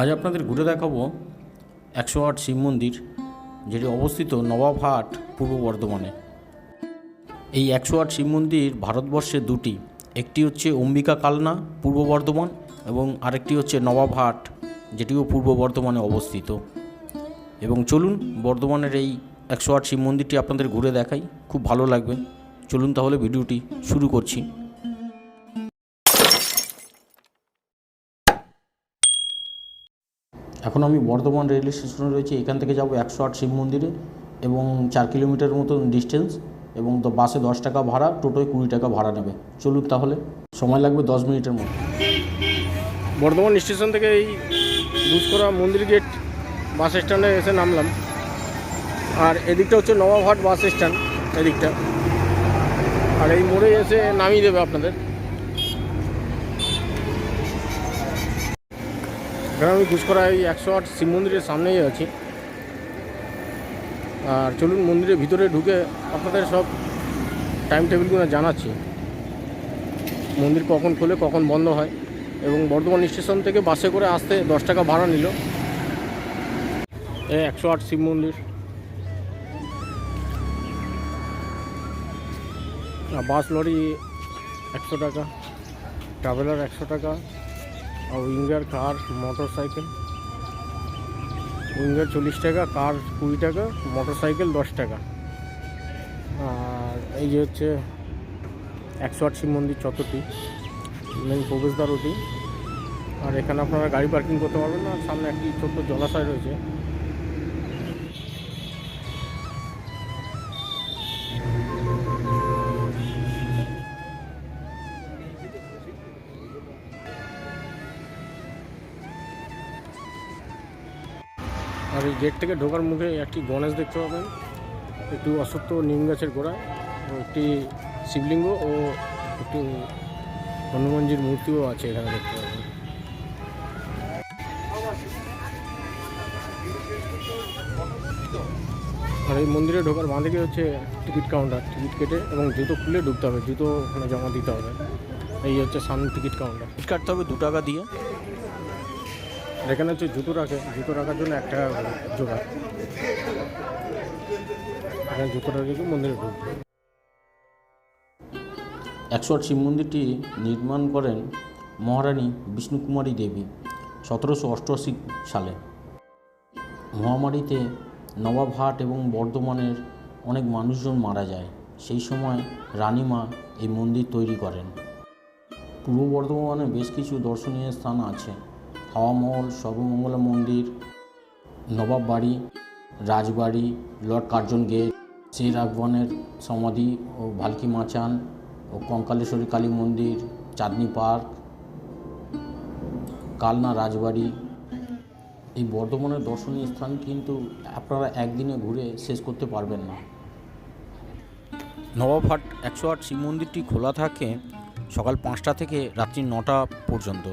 আজ আপনাদের ঘুরে দেখাবো একশো আট শিব মন্দির, যেটি অবস্থিত নবাবহাট পূর্ব বর্ধমানে। এই একশো আট শিব মন্দির ভারতবর্ষে দুটি, একটি হচ্ছে অম্বিকা কালনা, পূর্ব বর্ধমান, এবং আরেকটি হচ্ছে নবাবহাট যেটিও পূর্ব বর্ধমানে অবস্থিত। এবং চলুন বর্ধমানের এই একশো আট শিব মন্দিরটি আপনাদের ঘুরে দেখাই, খুব ভালো লাগবে। চলুন তাহলে ভিডিওটি শুরু করছি। এখন আমি বর্ধমান রেল স্টেশনে রয়েছি, এখান থেকে যাব একশো আট শিব মন্দিরে এবং চার কিলোমিটার মতন ডিস্টেন্স এবং তো বাসে দশ টাকা ভাড়া, টোটোয় কুড়ি টাকা ভাড়া নেবে। চলুন তাহলে, সময় লাগবে দশ মিনিটের মতো বর্ধমান স্টেশন থেকে এই গুসকরা মন্দির গেট বাস স্ট্যান্ডে এসে নামলাম। আর এদিকটা হচ্ছে নবাবহাট বাস স্ট্যান্ড এদিকটা। আর এই মোড়ে এসে নামিয়ে দেবে আপনাদের। আমি গুসকরা এই একশো আট শিব মন্দিরের সামনেই আছি। আর চলুন মন্দিরের ভিতরে ঢুকে আপনাদের সব টাইম টেবিলগুলো জানাচ্ছি। মন্দির কখন খোলে, কখন বন্ধ হয় এবং বর্ধমান স্টেশন থেকে বাসে করে আসতে দশ টাকা ভাড়া নিল। এই একশো আট শিব মন্দির। বাস লরি একশো টাকা ট্রাভেলার একশো টাকা আর winger car motorcycle winger চল্লিশ টাকা, কার কুড়ি টাকা মোটর সাইকেল দশ টাকা। আর এই যে হচ্ছে একশো আট শিব মন্দির চতটি মেন প্রবেশদ্বার ওটি। আর এখানে আপনারা গাড়ি পার্কিং করতে পারবেন না সামনে একটি ছোট্ট জলাশয় রয়েছে। এই গেট থেকে ঢোকার মুখে একটি গণেশ দেখতে পাবেন। একটি অসত্য নিম গাছের গোড়া একটি শিবলিঙ্গ ও একটি হনুমানজির মূর্তিও আছে এখানে দেখতে পাবেন। আর এই মন্দিরে ঢোকার বাঁদিকে হচ্ছে টিকিট কাউন্টার, টিকিট কেটে এবং জুতো খুলে ঢুকতে হবে, জুতো ওখানে জমা দিতে হবে। এই হচ্ছে সামনে টিকিট কাউন্টার। টিকিট কাটতে হবে দু টাকা দিয়ে। এখানে হচ্ছে জুতো রাখে, জুতো রাখার জন্য এক টাকা জোগাড়। এখানে জুতোটা রেখে মন্দিরে ঢুকবে। একশো আট শিব মন্দিরটি নির্মাণ করেন মহারানী বিষ্ণুকুমারী দেবী সতেরোশো অষ্টআশি সালে। মহামারীতে নবাবহাট এবং বর্ধমানের অনেক মানুষজন মারা যায়। সেই সময় রানীমা এই মন্দির তৈরি করেন। পূর্ব বর্ধমানে বেশ কিছু দর্শনীয় স্থান আছে। হাওয়া মহল সর্বমঙ্গলা মন্দির নবাব বাড়ি রাজবাড়ি, লর্ড কার্জন গেট, শ্রী রাঘবনের সমাধি ও ভালকি মাচান ও কঙ্কালেশ্বরী কালী মন্দির, চাঁদনি পার্ক, কালনা রাজবাড়ি। এই বর্ধমানের দর্শনীয় স্থান কিন্তু আপনারা একদিনে ঘুরে শেষ করতে পারবেন না। নবাবহাট একশো আট শিব মন্দিরটি খোলা থাকে সকাল পাঁচটা থেকে রাত্রি নটা পর্যন্ত।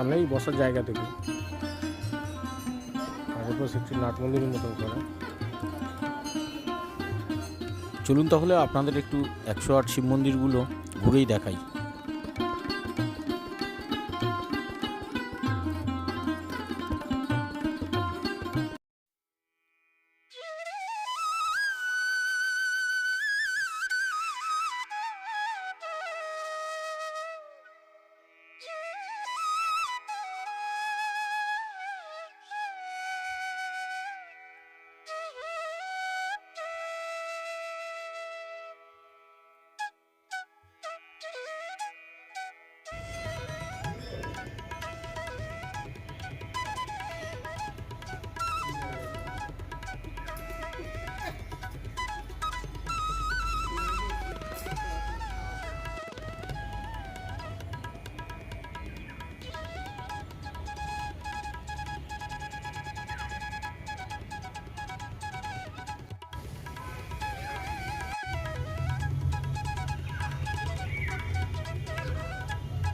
সামনেই বসার জায়গা থেকে আর এরপর একটি মতন চলুন তাহলে আপনাদের একটু একশো আট শিব মন্দিরগুলো ঘুরেই দেখাই।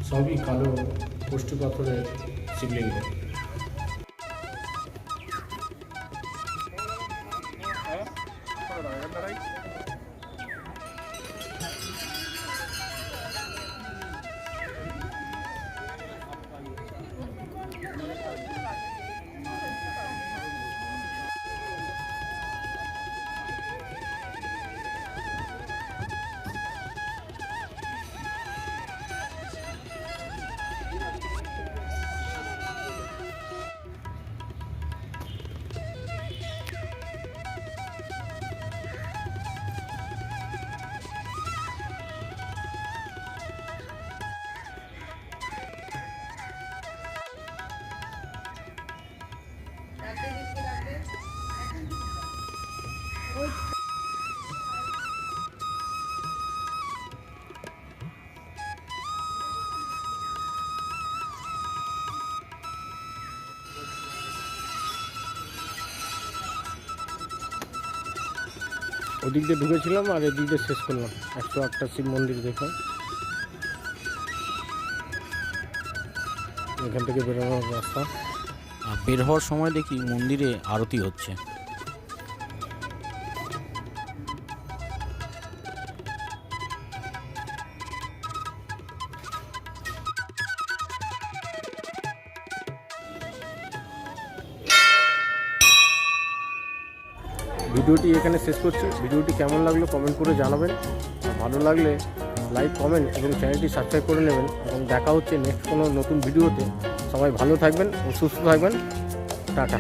সবই কালো পুষ্টি পাথরের শিবলিঙ্গ ওদিক দিয়ে ঢুকেছিলাম আর এদিক দিয়ে শেষ করলাম। একশো আটটা শিব মন্দির দেখলাম। এখান থেকে বেরোনোর রাস্তা। আর বের হওয়ার সময় দেখি মন্দিরে আরতি হচ্ছে। ভিডিওটি এখানে শেষ করছি। ভিডিওটি কেমন লাগল কমেন্ট করে জানাবেন। ভালো লাগলে লাইক কমেন্ট এবং চ্যানেলটি সাবস্ক্রাইব করে নেবেন এবং দেখা হচ্ছে নেক্সট কোনো নতুন ভিডিওতে। সবাই ভালো থাকবেন ও সুস্থ থাকবেন। টাটা।